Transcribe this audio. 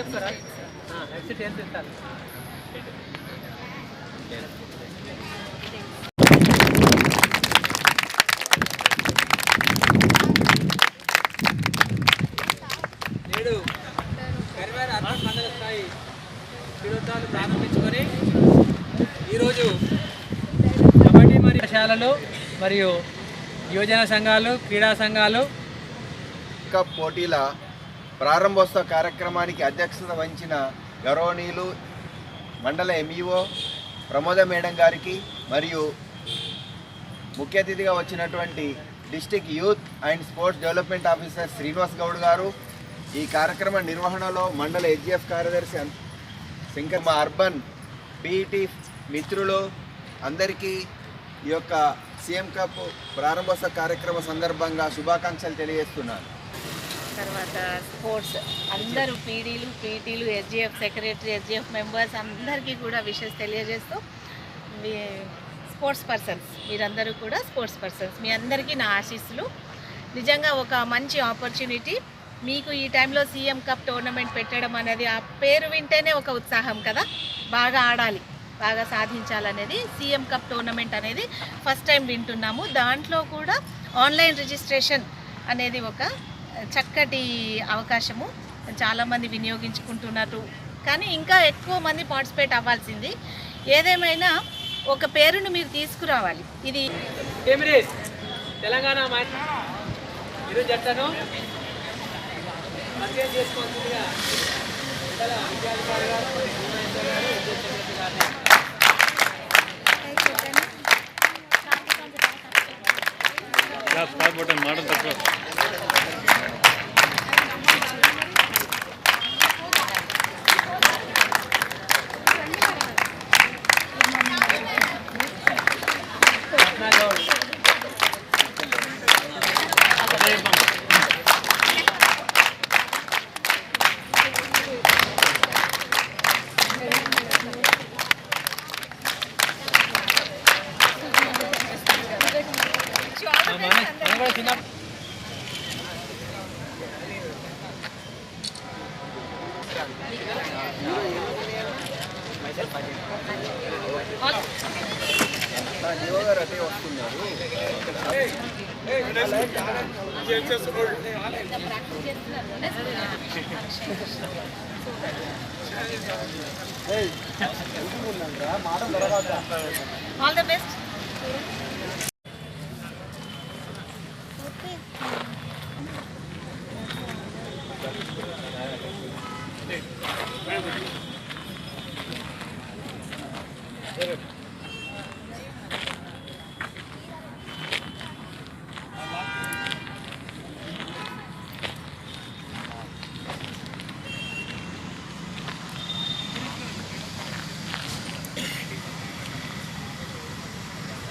చెప్తారా? హెడ్సెట్ ఏం తెస్తారు నేడు కరివేర అర్బన్ మండల స్థాయి క్రీడోత్సవాలు ప్రారంభించుకొని ఈరోజు కబడ్డీ మరియు శాలలు మరియు యువజన సంఘాలు క్రీడా సంఘాలు కప్ పోటీల ప్రారంభోత్సవ కార్యక్రమానికి అధ్యక్షత వహించిన గౌరవనీయులు మండల ఎంఈఓ ప్రమోద మేడం గారికి మరియు ముఖ్య అతిథిగా వచ్చినటువంటి district youth and sports development officer Srinivas Goud గారు. ఈ కార్యక్రమ నిర్వహణలో మండల హెచ్జిఎఫ్ కార్యదర్శి శంకర్ మా అర్బన్ పీఈటీ మిత్రులు అందరికీ ఈ యొక్క సీఎం కప్ ప్రారంభోత్సవ కార్యక్రమ సందర్భంగా శుభాకాంక్షలు తెలియజేస్తున్నాను. తర్వాత స్పోర్ట్స్ అందరూ పీడీలు పీటీలు ఎస్జిఎఫ్ సెక్రటరీ ఎస్జిఎఫ్ మెంబర్స్ అందరికీ కూడా విషెస్ తెలియజేస్తూ మీ స్పోర్ట్స్ పర్సన్స్ మీరందరూ కూడా స్పోర్ట్స్ పర్సన్స్ మీ అందరికీ నా ఆశీస్సులు. నిజంగా ఒక మంచి ఆపర్చునిటీ. మీకు ఈ టైంలో సీఎం కప్ టోర్నమెంట్ పెట్టడం అనేది ఆ పేరు వింటేనే ఒక ఉత్సాహం కదా. బాగా ఆడాలి బాగా సాధించాలనేది సీఎం కప్ టోర్నమెంట్ అనేది ఫస్ట్ టైం వింటున్నాము. దాంట్లో కూడా ఆన్లైన్ రిజిస్ట్రేషన్ అనేది ఒక చక్కటి అవకాశము. చాలామంది వినియోగించుకుంటున్నారు కానీ ఇంకా ఎక్కువ మంది పార్టిసిపేట్ అవ్వాల్సింది ఏదేమైనా ఒక పేరును మీరు తీసుకురావాలి. ఇది తెలంగాణ ఇరు పరిచయం చేసుకోవాల్సిందిగా విద్యాధికారి గారు బటన్ మాట తక్కువ Gracias. గౌడ్ మన వస్తున్నారు all the best Get it.